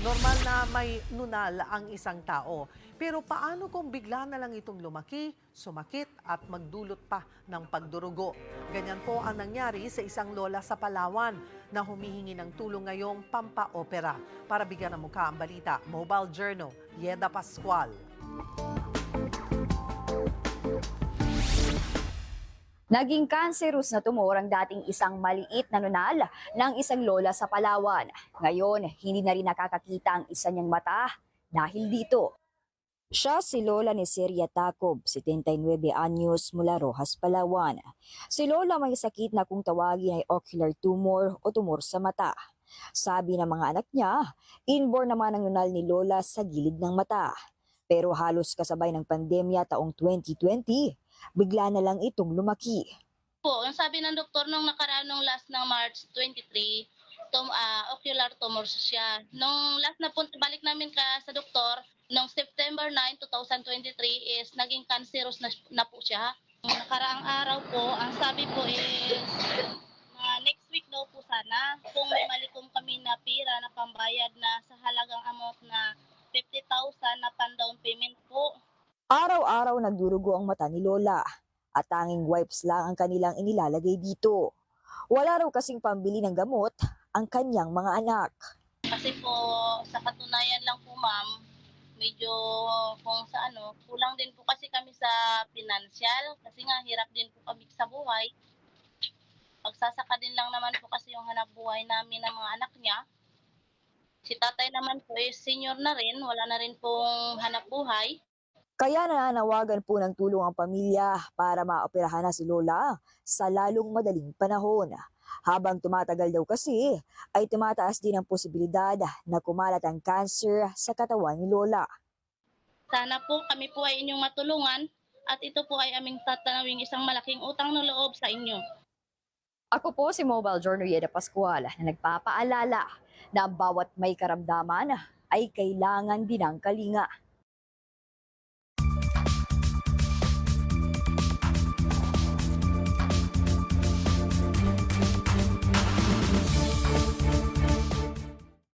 Normal na may nunal ang isang tao. Pero paano kung bigla na lang itong lumaki, sumakit at magdulot pa ng pagdurugo? Ganyan po ang nangyari sa isang lola sa Palawan na humihingi ng tulong ngayong pampaopera. Para bigyan ng mukha ang balita, Mobile Journal, Yeda Pascual. Naging cancerous na tumor ang dating isang maliit na nunal ng isang lola sa Palawan. Ngayon, hindi na rin nakakakita ang isa niyang mata dahil dito. Siya si Lola ni Seria Tacob, 79 anyos mula Rojas, Palawan. Si Lola may sakit na kung tawagin ay ocular tumor o tumor sa mata. Sabi ng mga anak niya, inborn naman ang nunal ni Lola sa gilid ng mata. Pero halos kasabay ng pandemya taong 2020, bigla na lang itong lumaki. po, yung sabi ng doktor nung nakaraan nung last ng March 23, tum, ah, ocular tumor siya. Nung last na punta, balik namin ka sa doktor, nung September 9, 2023 is naging cancerous na, na po siya. Nung nakaraang araw po, ang sabi po is na next week daw po sana kung may malikom kami na pira na pambayad na sa halagang amount na 50,000 na pan-down payment po. Araw-araw nagdurugo ang mata ni Lola at tanging wipes lang ang kanilang inilalagay dito. Wala raw kasing pambili ng gamot ang kanyang mga anak. Kasi po, sa katunayan lang po ma'am, medyo kung sa ano, kulang din po kasi kami sa financial kasi nga hirap din po kami sa buhay. Pagsasaka din lang naman po kasi yung hanap buhay namin ng mga anak niya. Si tatay naman po is senior na rin, wala na rin pong hanap buhay. Kaya nananawagan po ng tulong ang pamilya para maoperahan na si Lola sa lalong madaling panahon. Habang tumatagal daw kasi, ay tumataas din ang posibilidad na kumalat ang cancer sa katawan ni Lola. Sana po kami po ay inyong matulungan at ito po ay aming tatanawing isang malaking utang na loob sa inyo. Ako po si Mobile Journal Yeda Pascual na nagpapaalala na ang bawat may karamdaman ay kailangan din ng kalinga.